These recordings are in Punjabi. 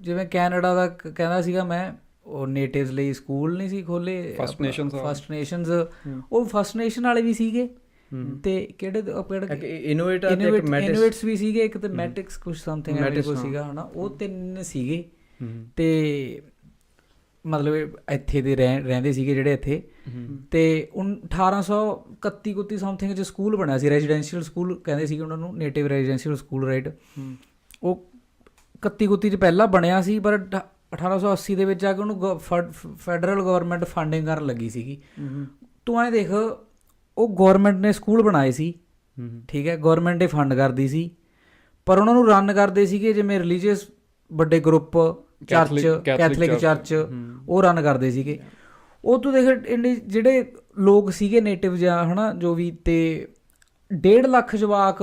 ਜਿਵੇਂ ਕੈਨੇਡਾ ਦਾ ਕਹਿੰਦਾ ਸੀਗਾ ਮੈਂ ਉਹ ਨੇਟਿਵਸ ਲਈ ਸਕੂਲ ਨਹੀਂ ਸੀ ਖੋਲੇ Nations ਵਾਲੇ। ਫਸਟ ਨੇਸ਼ਨਸ ਉਹ ਫਸਟ ਨੇਸ਼ਨ ਵਾਲੇ ਵੀ ਸੀਗੇ। ਤੇ ਕਿਹੜੇ ਕਿਹੜੇ ਇਨੋਵੇਟ ਤੇ ਇਨੋਵੇਟ ਮੈਟਿਸ ਇਨੋਵੇਟਸ ਵੀ ਸੀਗੇ ਇੱਕ ਤੇ ਮੈਟਿਕਸ ਕੁਝ ਸਮਥਿੰਗ ਐਵੇਂ ਹਾਂ। ਸੀਗਾ ਹਨਾ। ਉਹ ਤਿੰਨ ਸੀਗੇ। ਤੇ ਮਤਲਬ ਇੱਥੇ ਦੇ ਰਹਿ- ਰਹਿੰਦੇ ਸੀਗੇ ਜਿਹੜੇ ਇੱਥੇ। ਤੇ ਉਨ 1831 ਕੁੱਤੀ ਸਮਥਿੰਗ ਚ ਸਕੂਲ ਬਣਿਆ ਸੀ ਰੈਜ਼ੀਡੈਂਸ਼ੀਅਲ ਸਕੂਲ ਕਹਿੰਦੇ ਸੀਗੇ ਉਹਨਾਂ ਨੂੰ ਨੇਟਿਵ ਰੈਜ਼ੀਡੈਂਸ਼ੀਅਲ ਸਕੂਲ ਰਾਈਟ ਉਹ 31 ਕੁੱਤੀ ਚ ਪਹਿਲਾਂ ਬਣਿਆ ਸੀ ਪਰ ਅਠ- 1880 ਦੇ ਵਿੱਚ ਜਾ ਕੇ ਉਹਨੂੰ ਫੈਡਰਲ ਗਵਰਨਮੈਂਟ ਫੰਡਿੰਗ ਕਰਨ ਲੱਗੀ ਸੀਗੀ। ਤੂੰ ਐ ਦੇਖ ਉਹ ਗਵਰਨਮੈਂਟ ਨੇ ਸਕੂਲ ਬਣਾਏ ਸੀ। ਠੀਕ ਹੈ ਗਵਰਨਮੈਂਟ ਦੇ ਫੰਡ ਕਰਦੀ ਸੀ। ਪਰ ਉਹਨਾਂ ਨੂੰ ਰਨ ਕਰਦੇ ਸੀਗੇ ਜਿਵੇਂ ਰਿਲੀਜੀਅਸ ਵੱਡੇ ਗਰੁੱਪ ਚਰਚ ਕੈਥੋਲਿਕ ਚਰਚ ਉਹ ਰਨ ਕਰਦੇ ਸੀਗੇ। ਉਹ ਤੂੰ ਦੇਖ ਜਿਹੜੇ ਲੋਕ ਸੀਗੇ ਨੇਟਿਵ ਜਾਂ ਹਨਾ ਜੋ ਵੀ ਤੇ 1.5 ਲੱਖ ਜਵਾਕ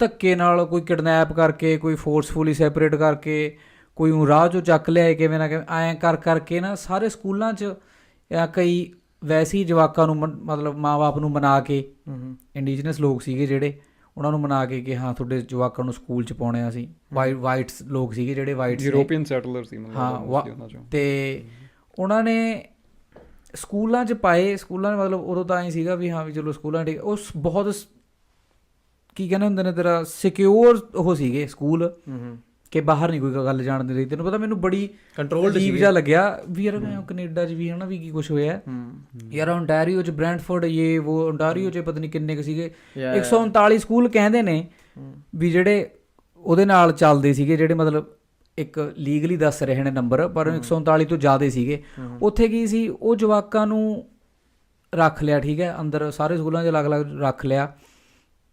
ਧੱਕੇ ਨਾਲ ਕੋਈ ਕਿਡਨੈਪ ਕਰਕੇ ਕੋਈ ਫੋਰਸਫੁਲੀ ਸੈਪਰੇਟ ਕਰਕੇ ਕੋਈ ਊਂ ਰਾਹ ਚੋਂ ਚੱਕ ਲਿਆਏ ਕਿਵੇਂ ਨਾ ਕਿਵੇਂ ਐਂ ਕਰ ਕਰਕੇ ਨਾ ਸਾਰੇ ਸਕੂਲਾਂ 'ਚ ਕਈ ਵੈਸੀ ਜਵਾਕਾਂ ਨੂੰ ਮਤਲਬ ਮਾਪੇ ਨੂੰ ਮਨਾ ਕੇ ਇੰਡੀਜੀਨਸ ਲੋਕ ਸੀਗੇ ਜਿਹੜੇ ਉਹਨਾਂ ਨੂੰ ਮਨਾ ਕੇ ਕਿ ਹਾਂ ਤੁਹਾਡੇ ਜਵਾਕਾਂ ਨੂੰ ਸਕੂਲ 'ਚ ਪਾਉਣੇ ਆ ਅਸੀਂ। ਵਾਈਟ ਵਾਈਟਸ ਲੋਕ ਸੀਗੇ ਜਿਹੜੇ ਵਾਈਟਸ ਯੂਰੋਪੀਅਨ ਸੈਟਲਰ ਸੀ ਮਤਲਬ ਹਾਂ ਤੇ ਉਹਨਾਂ ਨੇ ਸਕੂਲਾਂ 'ਚ ਪਾਏ ਸਕੂਲਾਂ ਮਤਲਬ ਉਦੋਂ ਤਾਂ ਐ ਸੀਗਾ ਵੀ ਹਾਂ ਵੀ ਚਲੋ ਸਕੂਲਾਂ ਠੀਕ ਉਹ ਸ- ਬਹੁਤ ਸ- ਕੀ ਕਹਿੰਦੇ ਹੁੰਦੇ ਨੇ ਤੇਰਾ ਸਿਕਿਉਰ ਉਹ ਸੀਗੇ ਸਕੂਲ ਕਿ ਬਾਹਰ ਨਹੀਂ ਕੋਈ ਗੱਲ ਜਾਣ ਦੇ ਰਹੀ ਤੈਨੂੰ ਪਤਾ ਮੈਨੂੰ ਬੜੀ ਅਜੀਬ ਸੀਗੇ। ਜਿਹਾ ਲੱਗਿਆ ਵੀ ਯਾਰ ਮੈਂ ਕੈਨੇਡਾ 'ਚ ਵੀ ਹਨਾ ਵੀ ਕੀ ਕੁਝ ਹੋਇਆ। ਯਾਰ ਓਨਟਾਰੀਓ 'ਚ ਬ੍ਰੈਂਟਫੋਰਡ ਇਹ ਉਹ ਓਨਟਾਰੀਓ 'ਚ ਪਤਾ ਨਹੀਂ ਕਿੰਨੇ ਕੁ ਸੀਗੇ। Yeah. 139 ਸਕੂਲ ਕਹਿੰਦੇ ਨੇ ਵੀ ਜਿਹੜੇ ਉਹਦੇ ਨਾਲ ਚੱਲਦੇ ਸੀਗੇ ਜਿਹੜੇ ਮਤਲਬ ਇੱਕ ਲੀਗਲੀ ਦੱਸ ਰਹੇ ਨੇ ਨੰਬਰ ਪਰ 139 ਤੋਂ ਜ਼ਿਆਦਾ ਸੀਗੇ। ਉੱਥੇ ਕੀ ਸੀ ਉਹ ਜਵਾਕਾਂ ਨੂੰ ਰੱਖ ਲਿਆ ਠੀਕ ਹੈ ਅੰਦਰ ਸਾਰੇ ਸਕੂਲਾਂ 'ਚ ਅਲੱਗ-ਅਲੱਗ ਰੱਖ ਲਿਆ।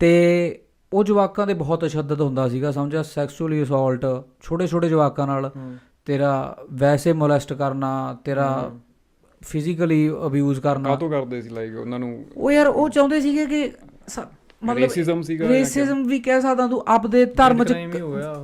ਤੇ ਉਹ ਜਵਾਕਾਂ ਦੇ ਬਹੁਤ ਤਸ਼ੱਦਦ ਹੁੰਦਾ ਸੀਗਾ ਸਮਝਿਆ? ਸੈਕਸੁਅਲੀ ਅਸੌਲਟ ਛੋਟੇ-ਛੋਟੇ ਜਵਾਕਾਂ ਨਾਲ ਤੇਰਾ ਵੈਸੇ ਮੋਲੈਸਟ ਕਰਨਾ ਤੇਰਾ ਫਿਜ਼ੀਕਲੀ ਅਬਿਊਜ਼ ਕਰਨਾ। ਕਾਤੋਂ ਕਰਦੇ ਸੀ ਲਾਈਕ ਉਹਨਾਂ ਨੂੰ? ਉਹ ਯਾਰ ਉਹ ਚਾਹੁੰਦੇ ਸੀਗੇ ਕਿ ਮਤਲਬ Racism ਸੀਗਾ ਰੇਸਿਜ਼ਮ ਵੀ ਕਹਿ ਸਕਦਾ ਤੂੰ ਆਪਦੇ ਧਰਮ ਚ।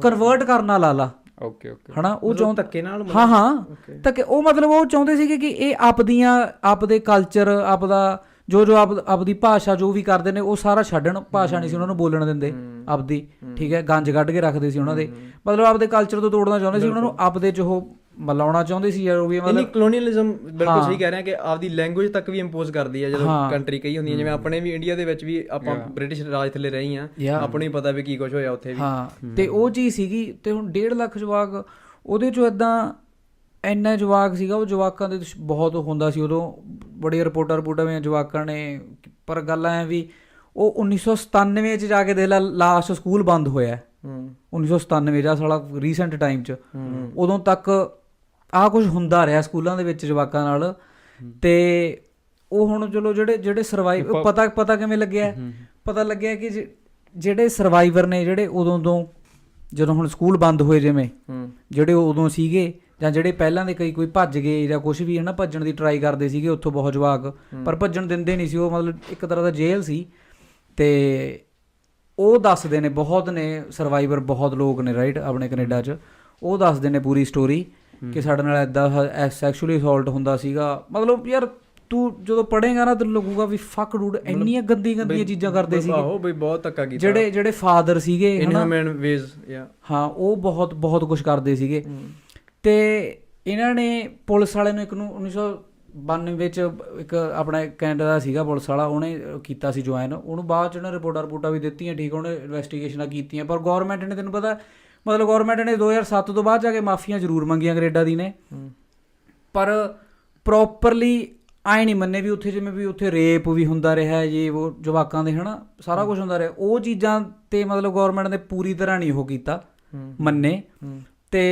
ਕਨਵਰਟ ਕਰਨਾ ਲਾ ਲਾ। ਓਕੇ ਓਕੇ ਹਨਾ? ਉਹ ਚਾਹੁੰਦੇ ਧੱਕੇ ਨਾਲ ਹਾਂ ਹਾਂ। ਤਾਂ ਕਿ ਉਹ ਮਤਲਬ ਉਹ ਚਾਹੁੰਦੇ ਸੀਗੇ ਕਿ ਇਹ ਆਪਦੀਆਂ ਆਪਦੇ ਕਲਚਰ ਆਪਦਾ ਜੋ ਜੋ ਆਪ ਆਪਦੀ ਭਾਸ਼ਾ ਜੋ ਵੀ ਕਰਦੇ ਨੇ ਉਹ ਸਾਰਾ ਛੱਡਣ ਭਾਸ਼ਾ ਨਹੀਂ ਸੀ ਉਹਨਾਂ ਨੂੰ ਬੋਲਣ ਦਿੰਦੇ ਆਪਦੀ ਠੀਕ ਹੈ? ਗੰਜ ਕੱਢ ਕੇ ਰੱਖਦੇ ਸੀ ਉਹਨਾਂ ਦੇ। ਮਤਲਬ ਆਪਦੇ ਕਲਚਰ ਤੋਂ ਤੋੜਨਾ ਚਾਹੁੰਦੇ ਸੀ ਉਹਨਾਂ ਨੂੰ ਆਪਦੇ ਚ ਉਹ ਮਲਾਉਣਾ ਚਾਹੁੰਦੇ ਸੀ ਯਾਰ ਉਹ ਵੀ ਮਤਲਬ ਕਲੋਨੀਅਲਿਜ਼ਮ ਬਿਲਕੁਲ ਸਹੀ ਕਹਿ ਰਹੇ ਆ ਕਿ ਆਪਦੀ ਲੈਂਗੁਏਜ ਤੱਕ ਵੀ ਇੰਪੋਜ਼ ਕਰਦੀ ਹੈ ਜਦੋਂ ਹਾਂ। ਕੰਟਰੀ ਕਈ ਹੁੰਦੀਆਂ ਜਿਵੇਂ ਆਪਣੇ ਵੀ ਇੰਡੀਆ ਦੇ ਵਿੱਚ ਵੀ ਆਪਾਂ ਬ੍ਰਿਟਿਸ਼ ਰਾਜ ਥੱਲੇ ਰਹੀ ਆ Yeah. ਆਪਾਂ ਨੂੰ ਹੀ ਪਤਾ ਵੀ ਕੀ ਕੁਝ ਹੋਇਆ ਉੱਥੇ ਵੀ। ਹਾਂ। ਤੇ ਉਹ ਚੀਜ਼ ਸੀਗੀ ਤੇ ਹੁਣ 1.5 ਲੱਖ ਜਵਾਕ ਉਹਦੇ ਚੋਂ ਇਦਾਂ ਇੰਨਾ ਜਵਾਕ ਸੀਗਾ ਉਹ ਜਵਾਕਾਂ ਦੇ ਬਹੁਤ ਹੁੰਦਾ ਸੀ ਉਦੋਂ ਬੜੀ ਰਿਪੋਰਟਾਂ ਰਿਪੋਰਟਾਂ ਵਿੱਚ ਜਵਾਕਾਂ ਨੇ ਪਰ ਗੱਲ ਐ ਵੀ ਉਹ 1997 ਚ ਜਾ ਕੇ ਦੇਖ ਲਾ ਲਾਸਟ ਸਕੂਲ ਬੰਦ ਹੋਇਆ। ਹੈ। ਹੂੰ 1997 ਦਾ ਸਾਲਾ ਰੀਸੈਂਟ ਟਾਈਮ ਚ। ਉਦੋਂ ਤੱਕ ਆਹ ਕੁਝ ਹੁੰਦਾ ਰਿਹਾ ਸਕੂਲਾਂ ਦੇ ਵਿੱਚ ਜਵਾਕਾਂ ਨਾਲ। ਤੇ ਉਹ ਹੁਣ ਚਲੋ ਜਿਹੜੇ ਜਿਹੜੇ ਸਰਵਾਈਵ ਪਤਾ ਪਤਾ ਕਿਵੇਂ ਲੱਗਿਆ? ਪਤਾ ਲੱਗਿਆ ਕਿ ਜੇ- ਜਿਹੜੇ ਸਰਵਾਈਵਰ ਨੇ ਜਿਹੜੇ ਉਦੋਂ ਤੋਂ ਜਦੋਂ ਹੁਣ ਸਕੂਲ ਬੰਦ ਹੋਏ ਜਿਵੇਂ ਜਿਹੜੇ ਉਦੋਂ ਸੀਗੇ ਜਾਂ ਜਿਹੜੇ ਪਹਿਲਾਂ ਦੇ ਕਈ ਕੋਈ ਭੱਜ ਗਏ ਜਾਂ ਕੁਝ ਵੀ ਹਨਾ ਭੱਜਣ ਦੀ ਟਰਾਈ ਕਰਦੇ ਸੀਗੇ ਉੱਥੋਂ ਬਹੁਤ ਜਵਾਕ ਪਰ ਭੱਜਣ ਦਿੰਦੇ ਨਹੀਂ ਸੀ ਉਹ ਮਤਲਬ ਇੱਕ ਤਰ੍ਹਾਂ ਦਾ ਜੇਲ੍ਹ ਸੀ ਤੇ ਉਹ ਦੱਸਦੇ ਨੇ ਬਹੁਤ ਨੇ ਸਰਵਾਈਵਰ ਬਹੁਤ ਲੋਕ ਨੇ ਰਾਈਟ ਆਪਣੇ ਕੈਨੇਡਾ 'ਚ ਉਹ ਦੱਸਦੇ ਨੇ ਪੂਰੀ ਸਟੋਰੀ ਕਿ ਸਾਡੇ ਨਾਲ ਐਦਾਂ ਸੈਕਸ਼ੂਅਲੀ ਅਸੌਲਟ ਹੁੰਦਾ ਸੀਗਾ। ਮਤਲਬ ਯਾਰ ਤੂੰ ਜਦੋਂ ਪੜ੍ਹੇਗਾ ਨਾ ਤੈਨੂੰ ਲੱਗੂਗਾ ਵੀ ਫੱਕ ਡੂਡ ਇੰਨੀਆਂ ਗੰਦੀ ਗੰਦੀਆਂ ਚੀਜ਼ਾਂ ਕਰਦੇ ਸੀਗੇ। ਆਹੋ ਬਈ ਬਹੁਤ ਧੱਕਾ ਕੀਤਾ। ਜਿਹੜੇ ਜਿਹੜੇ ਫਾਦਰ ਸੀਗੇ ਹਨਾ? ਇਨਹਿਊਮਨ ਵੇਜ਼ ਯਾ ਹਾਂ ਉਹ ਬਹੁਤ ਬਹੁਤ ਕੁਝ ਕਰਦੇ ਸੀਗੇ। ਤੇ ਇਹਨਾਂ ਨੇ ਪੁਲਿਸ ਵਾਲੇ ਨੂੰ ਇੱਕ ਨੂੰ 1992 ਵਿੱਚ ਇੱਕ ਆਪਣਾ ਕੈਨੇਡਾ ਦਾ ਸੀਗਾ ਪੁਲਿਸ ਵਾਲਾ ਉਹਨੇ ਕੀਤਾ ਸੀ ਜੁਆਇਨ ਉਹਨੂੰ ਬਾਅਦ ਚ ਉਹਨੇ ਰਿਪੋਰਟਾਂ ਰਿਪੋਰਟਾਂ ਵੀ ਦਿੱਤੀਆਂ ਠੀਕ ਉਹਨੇ ਇਨਵੈਸਟੀਗੇਸ਼ਨਾਂ ਕੀਤੀਆਂ। ਪਰ ਗਵਰਨਮੈਂਟ ਨੇ ਤੈਨੂੰ ਪਤਾ ਮਤਲਬ ਗਵਰਨਮੈਂਟ ਨੇ 2007 ਤੋਂ ਬਾਅਦ ਜਾ ਕੇ ਮਾਫੀਆਂ ਜ਼ਰੂਰ ਮੰਗੀਆਂ ਕੈਨੇਡਾ ਦੀ ਨੇ। ਪਰ ਪ੍ਰੋਪਰਲੀ ਆਏ ਨਹੀਂ ਮੰਨੇ ਵੀ ਉੱਥੇ ਜਿਵੇਂ ਵੀ ਉੱਥੇ ਰੇਪ ਵੀ ਹੁੰਦਾ ਰਿਹਾ ਜੇ ਉਹ ਜਵਾਕਾਂ ਦੇ ਹਨਾ ਸਾਰਾ ਕੁਝ ਹੁੰਦਾ ਰਿਹਾ। ਉਹ ਚੀਜ਼ਾਂ ਤੇ ਮਤਲਬ ਗਵਰਨਮੈਂਟ ਨੇ ਪੂਰੀ ਤਰ੍ਹਾਂ ਨਹੀਂ ਉਹ ਕੀਤਾ ਮੰਨੇ। ਤੇ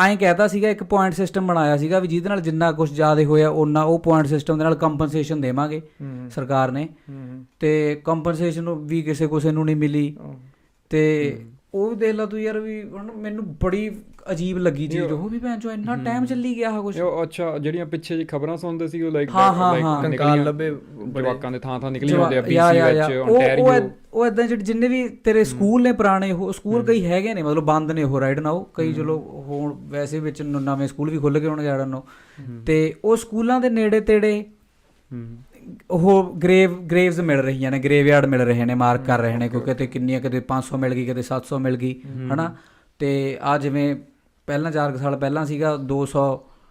ਐਂ ਕਹਿਤਾ ਸੀਗਾ ਇੱਕ ਪੁਆਇੰਟ ਸਿਸਟਮ ਬਣਾਇਆ ਸੀਗਾ ਵੀ ਜਿਹਦੇ ਨਾਲ ਜਿੰਨਾ ਕੁਝ ਜ਼ਿਆਦਾ ਹੋਇਆ ਉਹਨਾਂ ਉਹ ਪੁਆਇੰਟ ਸਿਸਟਮ ਦੇ ਨਾਲ ਕੰਪਨਸੇਸ਼ਨ ਦੇਵਾਂਗੇ ਸਰਕਾਰ ਨੇ। ਤੇ ਕੰਪਨਸੇਸ਼ਨ ਵੀ ਕਿਸੇ ਕਿਸੇ ਨੂੰ ਨਹੀਂ ਮਿਲੀ। ਤੇ ਉਹ ਵੀ ਦੇਖ ਲਾ ਤੂੰ ਯਾਰ ਵੀ ਮੈਨੂੰ ਬੜੀ ਅਜੀਬ ਲੱਗੀ ਚੀਜ਼ ਉਹ ਵੀ ਭੈਣ ਚੋ ਇੰਨਾ ਟਾਈਮ ਚੱਲੀ ਗਿਆ ਆ ਕੁਝ ਉਹ ਅੱਛਾ ਜਿਹੜੀਆਂ ਪਿੱਛੇ ਜੀ ਖਬਰਾਂ ਸੁਣਦੇ ਸੀ ਉਹ ਲਾਈਕ ਹਾਂ, ਹਾਂ, ਹਾਂ। ਕੰਕਾਲ ਲੱਭੇ ਜਵਾਕਾਂ ਦੇ ਥਾਂ ਥਾਂ ਨਿਕਲੀ ਹੁੰਦੇ ਆ ਯਾ। ਵਿੱਚ ਉਹ- ਉਹ ਓਨਟਾਰੀਓ ਉਹ ਇਦਾਂ ਜਿਹੜੇ ਜਿੰਨੇ ਵੀ ਤੇਰੇ ਸਕੂਲ ਨੇ ਪੁਰਾਣੇ ਉਹ ਸਕੂਲ ਕਈ ਹੈਗੇ ਨੇ ਮਤਲਬ ਬੰਦ ਨੇ ਉਹ ਰਾਈਟ ਨਾਓ ਕਈ ਚਲੋ ਹੁਣ ਵੈਸੇ ਵਿੱਚ ਨਵੇਂ ਸਕੂਲ ਵੀ ਖੁੱਲ ਗਏ ਹੁਣ ਜਾੜਨ ਨੂੰ ਤੇ ਉਹ ਸਕੂਲਾਂ ਦੇ ਨੇੜੇ ਤੇੜੇ ਉਹ ਗ੍ਰੇਵ ਗ੍ਰੇਵਸ ਮਿਲ ਰਹੀਆਂ ਨੇ ਗ੍ਰੇਵਯਾਰਡ ਮਿਲ ਰਹੇ ਨੇ ਮਾਰਕ ਕਰ ਰਹੇ ਨੇ ਕਿਉਂਕਿ ਤੇ ਕਿੰਨੀਆਂ ਕਿਤੇ 500 ਮਿਲ ਗਈ ਕਿਤੇ 700 ਮਿਲ ਗਈ ਹਨਾ? ਤੇ ਆ ਜਿਵੇਂ ਪਹਿਲਾਂ 4 ਸਾਲ ਪਹਿਲਾਂ ਸੀਗਾ 200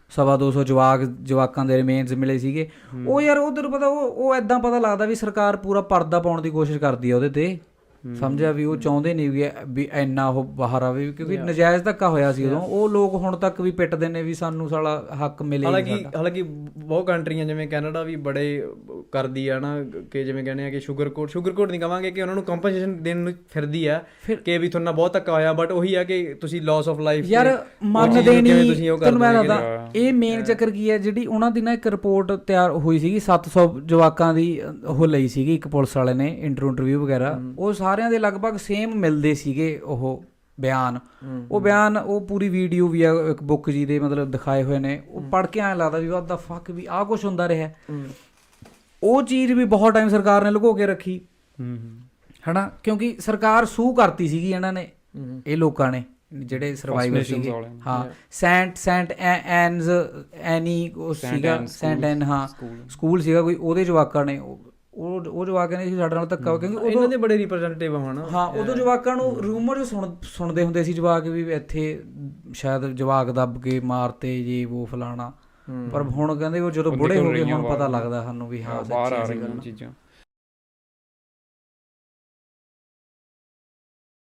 ਸਵਾ 200 ਜਵਾਕ ਜਵਾਕਾਂ ਦੇ ਰਿਮੇਨਸ ਮਿਲੇ ਸੀਗੇ। ਉਹ ਯਾਰ ਉਧਰ ਪਤਾ ਉਹ ਉਹ ਐਦਾਂ ਪਤਾ ਲੱਗਦਾ ਵੀ ਸਰਕਾਰ ਪੂਰਾ ਪਰਦਾ ਪਾਉਣ ਦੀ ਕੋਸ਼ਿਸ਼ ਕਰਦੀ ਆ ਉਹਦੇ ਤੇ। ਸਮਝਿਆ ਵੀ ਉਹ ਚਾਹੁੰਦੇ ਨਹੀਂ ਵੀ ਵੀ ਇੰਨਾ ਉਹ ਬਾਹਰ ਆਵੇ ਕਿਉਂਕਿ ਨਜਾਇਜ਼ ਧੱਕਾ ਹੋਇਆ ਸੀ ਉਦੋਂ। ਉਹ ਲੋਕ ਹੁਣ ਤੱਕ ਵੀ ਪਿੱਟਦੇ ਨੇ ਵੀ ਸਾਨੂੰ ਸਾਲਾ ਹੱਕ ਮਿਲੇ ਹਾਲਾਂਕਿ। ਹਾਲਾਂਕਿ ਬਹੁਤ ਕੰਟਰੀਆਂ ਜਿਵੇਂ ਕੈਨੇਡਾ ਵੀ ਬੜੇ ਕਰਦੀ ਆ ਨਾ ਕਿ ਜਿਵੇਂ ਕਹਿੰਦੇ ਆ ਕਿ ਸ਼ੂਗਰ ਕੋਟ ਸ਼ੂਗਰ ਕੋਟ ਨਹੀਂ ਕਵਾਂਗੇ ਕਿ ਉਹਨਾਂ ਨੂੰ ਕੰਪਨਸੇਸ਼ਨ ਦੇਣ ਨੂੰ ਫਿਰਦੀ ਆ ਕਿ ਵੀ ਤੁਹਾਨੂੰ ਬਹੁਤ ਧੱਕਾ ਹੋਇਆ ਬਟ ਉਹੀ ਆ ਕਿ ਤੁਸੀਂ ਲਾਸ ਆਫ ਲਾਈਫ ਯਾਰ ਤੁਸੀਂ ਉਹ ਤੈਨੂੰ ਮੈਂ ਦੱਸਦਾ ਇਹ ਮੇਨ ਚੱਕਰ ਕੀ ਹੈ ਜਿਹੜੀ ਉਹਨਾਂ ਦੀ ਨਾ ਇੱਕ ਰਿਪੋਰਟ ਤਿਆਰ ਹੋਈ ਸੀਗੀ 700 ਜਵਾਕਾਂ ਦੀ ਉਹ ਲਈ ਸੀਗੀ ਇੱਕ ਪੁਲਿਸ ਵਾਲੇ ਨੇ ਇੰਟਰਵਿਊ ਵਗੈਰਾ। ਉਹ ਸਾਰਿਆਂ ਦੇ ਲਗਭਗ ਸੇਮ ਮਿਲਦੇ ਸੀਗੇ ਉਹ ਬਿਆਨ। ਉਹ ਬਿਆਨ ਉਹ ਪੂਰੀ ਵੀਡੀਓ ਵੀ ਆ ਇੱਕ ਬੁੱਕ ਜੀ ਦੇ ਮਤਲਬ ਦਿਖਾਏ ਹੋਏ ਨੇ। ਉਹ ਪੜ੍ਹ ਕੇ ਐਂ ਲੱਗਦਾ ਵੀ ਵਾਟ ਦਾ ਫੱਕ ਵੀ ਆਹ ਕੁਝ ਹੁੰਦਾ ਰਿਹਾ। ਉਹ ਚੀਜ਼ ਵੀ ਬਹੁਤ ਟਾਈਮ ਸਰਕਾਰ ਨੇ ਲੁਕੋ ਕੇ ਰੱਖੀ। ਹਨਾ? ਕਿਉਂਕਿ ਸਰਕਾਰ ਸੂ ਕਰਤੀ ਸੀਗੀ ਇਹਨਾਂ ਨੇ ਇਹ ਲੋਕਾਂ ਨੇ ਜਿਹੜੇ ਸਰਵਾਈਵਰ ਸੀਗੇ। ਨੇ। ਹਾਂ ਸੈਂਟ ਸੈਂਟ ਐਨਜ਼ ਐਨੀ ਉਹ ਸੀਗਾ ਸੈਂਟ ਐਨ ਹਾਂ। ਸਕੂਲ ਸੀਗਾ ਕੋਈ ਉਹਦੇ ਜਵਾਕਾਂ ਨੇ ਉਹ ਉਹ ਉਹ ਜਵਾਕਾਂ ਨੇ ਸਾਡੇ ਨਾਲ ਧੱਕਾ ਕਿਉਂਕਿ ਇਹਨਾਂ ਦੇ ਬੜੇ ਰਿਪਰੈਜ਼ੈਂਟੇਟਿਵ ਹੁਣ। ਹਾਂ ਉਦੋਂ ਜਵਾਕਾਂ ਨੂੰ ਰੂਮਰ ਸੁਣ ਸੁਣਦੇ ਹੁੰਦੇ ਸੀ ਜਵਾਕ ਵੀ ਇੱਥੇ ਸ਼ਾਇਦ ਜਵਾਕ ਦੱਬ ਕੇ ਮਾਰਤੇ ਜੇ ਉਹ ਫਲਾਣਾ। ਪਰ ਹੁਣ ਕਹਿੰਦੇ ਉਹ ਜਦੋਂ ਬੁੜੇ ਹੋ ਗਏ ਹੁਣ ਪਤਾ ਲੱਗਦਾ ਸਾਨੂੰ ਵੀ ਹਾਂ ਸੱਚੀ ਸੀਗਾ। ਚੀਜ਼ਾਂ।